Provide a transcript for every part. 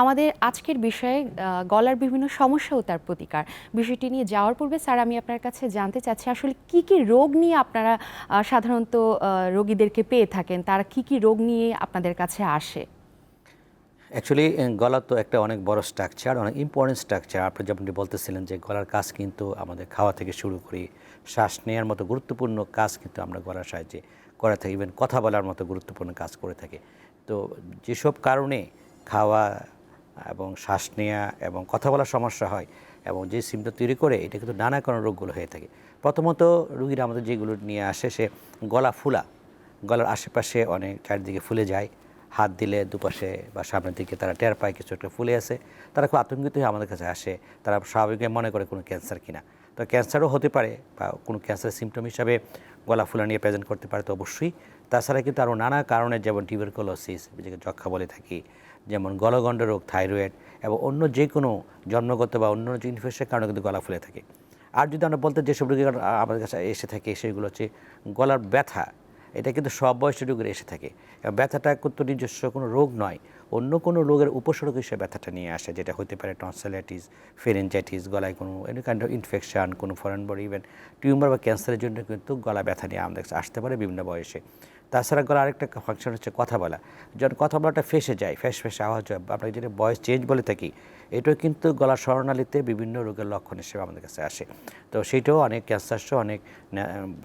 আমাদের আজকের বিষয়ে গলার বিভিন্ন সমস্যা ও তার প্রতিকার। বিষয়টি নিয়ে যাওয়ার পূর্বে স্যার, আমি আপনার কাছে জানতে চাচ্ছি, আসলে কি কি রোগ নিয়ে আপনারা সাধারণত রোগীদেরকে পেয়ে থাকেন? তারা কি কি রোগ নিয়ে আপনাদের কাছে আসে? অ্যাকচুয়ালি গলা তো একটা অনেক বড় স্ট্রাকচার অনেক ইম্পর্টেন্ট স্ট্রাকচার আপনি যেমনটি বলতেছিলেন যে গলার কাজ কিন্তু আমাদের খাওয়া থেকে শুরু করি, শ্বাস নেওয়ার মতো গুরুত্বপূর্ণ কাজ কিন্তু আমরা গলার সাহায্যে করে থাকি। ইভেন কথা বলার মতো গুরুত্বপূর্ণ কাজ করে থাকি। তো যেসব কারণে খাওয়া এবং শ্বাস নেওয়া এবং কথা বলার সমস্যা হয় এবং যে সিমটা তৈরি করে এটা কিন্তু নানা কারণ রোগগুলো হয়ে থাকে। প্রথমত রুগীরা আমাদের যেগুলো নিয়ে আসে সে গলা ফুলা, গলার আশেপাশে অনেক চারিদিকে ফুলে যায়। হাত দিলে দুপাশে বা সামনের দিকে তারা টের পায় কিছু একটা ফুলে আছে। তারা খুব আতঙ্কিত হয়ে আমাদের কাছে আসে। তারা স্বাভাবিকভাবে মনে করে কোনো ক্যান্সার কিনা। তো ক্যান্সারও হতে পারে বা কোনো ক্যান্সার সিমটম হিসাবে গলা ফুলা নিয়ে প্রেজেন্ট করতে পারে তো অবশ্যই। তাছাড়া কিন্তু আরও নানা কারণে যেমন টিউবারকুলোসিস যেটাকে যক্ষা বলে থাকি যেমন গলগণ্ড রোগ, থাইরয়েড এবং অন্য যে কোনো জন্মগত বা অন্য ইনফেকশনের কারণে কিন্তু গলা ফুলে থাকে। আর যদি আমরা বলতে যেসব রোগী আমাদের কাছে এসে থাকে সেগুলো হচ্ছে গলার ব্যথা। এটা কিন্তু সব বয়সের রোগের এসে থাকে। ব্যথাটা কিন্তু নিজস্ব কোনো রোগ নয়। অন্য কোনো রোগের উপসর্গ হিসেবে ব্যথাটা নিয়ে আসে, যেটা হতে পারে টনসিলাইটিস ফেরেঞ্জাইটিস গলায় কোনো এনি কাইন্ড অফ ইনফেকশন কোনো ফরেন বডি ইভেন টিউমার বা ক্যান্সারের জন্য কিন্তু গলা ব্যথা নিয়ে আমাদের কাছে আসতে পারে বিভিন্ন বয়সে। তাছাড়া গলা আরেকটা ফাংশন হচ্ছে কথা বলা। যখন কথা বলাটা ফেসে যায় ফেস ফেসে আওয়াজ হয় আমরা যেটা বয়স চেঞ্জ বলে থাকি এটাও কিন্তু গলা স্বর্ণালীতে বিভিন্ন রোগের লক্ষণ হিসেবে আমাদের কাছে আসে। তো সেইটাও অনেক ক্যান্সার সহ অনেক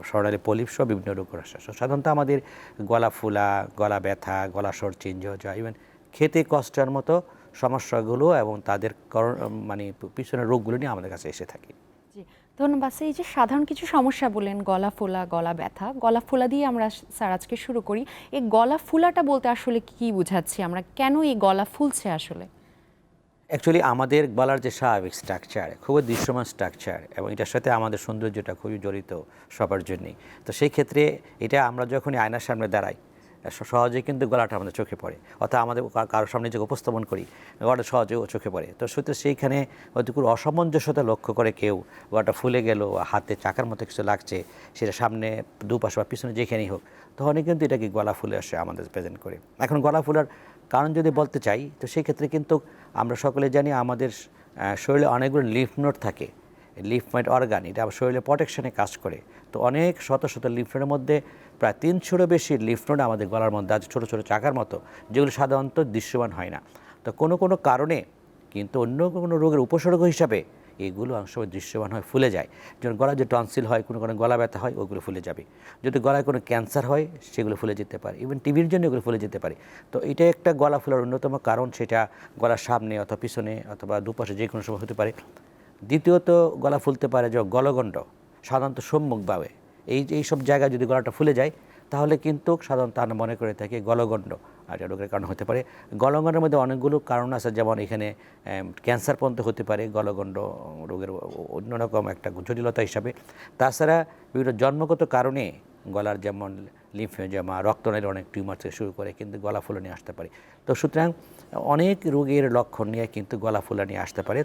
স্বর্ণালী পলিপ বিভিন্ন রোগের So, সাধারণত আমাদের গলা ফুলা গলা ব্যথা গলা স্বর চেঞ্জ হয়ে যায়। ইভেন খেতে কষ্টের মতো সমস্যাগুলো এবং তাদের মানে পিছনের রোগগুলো নিয়ে আমাদের কাছে এসে থাকে। ধন্যবাদ। এই যে সাধারণ কিছু সমস্যা বললেন, গলা ফোলা, গলা ব্যথা, গলা ফোলা দিয়ে আমরা স্যার আজকে শুরু করি। এই গলা ফোলাটা বলতে আসলে কি বুঝাচ্ছি আমরা? কেন এই গলা ফুলছে আসলে? অ্যাকচুয়ালি আমাদের গলার যে স্বাভাবিক স্ট্রাকচার খুবই দৃশ্যমান স্ট্রাকচার এবং এটার সাথে আমাদের সৌন্দর্যটা খুবই জড়িত সবার জন্যই। তো সেই ক্ষেত্রে এটা আমরা যখনই আয়নার সামনে দাঁড়াই সহজে কিন্তু গলাটা আমাদের চোখে পড়ে। অর্থাৎ আমাদের কারোর সামনে যে উপস্থাপন করি, গলাটা সহজে চোখে পড়ে। তো সত্যি সেইখানে কোনো অসামঞ্জস্যতা লক্ষ্য করে কেউ গলাটা ফুলে গেল হাতে চাকার মতো কিছু লাগছে, সেটা সামনে দুপাশে বা পিছনে যেখানেই হোক, তখনই কিন্তু এটাকে গলা ফুলে আসে আমাদের প্রেজেন্ট করে। এখন গলা ফুলার কারণ যদি বলতে চাই, তো সেই ক্ষেত্রে কিন্তু আমরা সকলে জানি আমাদের শরীরে অনেকগুলো লিফ নোট থাকে। লিফ মাইট অর্গান, এটা শরীরে প্রোটেকশনে কাজ করে। তো অনেক শত শত লিফ নোটের মধ্যে প্রায় তিনশোরও বেশি লিফ নোট আমাদের গলার মধ্যে আছে, ছোটো ছোটো চাকার মতো, যেগুলো সাধারণত দৃশ্যমান হয় না। তো কোনো কোনো কারণে কিন্তু অন্য কোনো রোগের উপসর্গ হিসাবে এগুলো অনেক সময় দৃশ্যমান হয়, ফুলে যায়। যেমন গলা যে টনসিল হয়, কোনো কোনো গলা ব্যথা হয়, ওগুলো ফুলে যাবে। যদি গলায় কোনো ক্যান্সার হয়, সেগুলো ফুলে যেতে পারে। ইভেন টিভির জন্য এগুলো ফুলে যেতে পারে। তো এটা একটা গলা ফুলার অন্যতম কারণ, সেটা গলার সামনে অথবা পিছনে অথবা দুপাশে যে কোনো সময় হতে পারে। দ্বিতীয়ত গলা ফুলতে পারে যে গলগণ্ড, সাধারণত সম্মুখভাবে। এই এই সব জায়গায় যদি গলাটা ফুলে যায়, তাহলে কিন্তু সাধারণত আমরা মনে করে থাকি গলগণ্ড। আর রোগের কারণ হতে পারে। গলগণ্ডের মধ্যে অনেকগুলো কারণ আছে, যেমন এখানে ক্যান্সার পর্যন্ত হতে পারে, গলগণ্ড রোগের অন্যরকম একটা জটিলতা হিসাবে। তাছাড়া বিভিন্ন জন্মগত কারণে গলার যেমন লিম্ফেজমা রক্তনালীর অনেক টিউমার থেকে শুরু করে কিন্তু গলা ফুলে নিয়ে আসতে পারে। তো সুতরাং অনেক রোগের লক্ষণ নিয়ে কিন্তু গলা ফুলা নিয়ে আসতে পারে।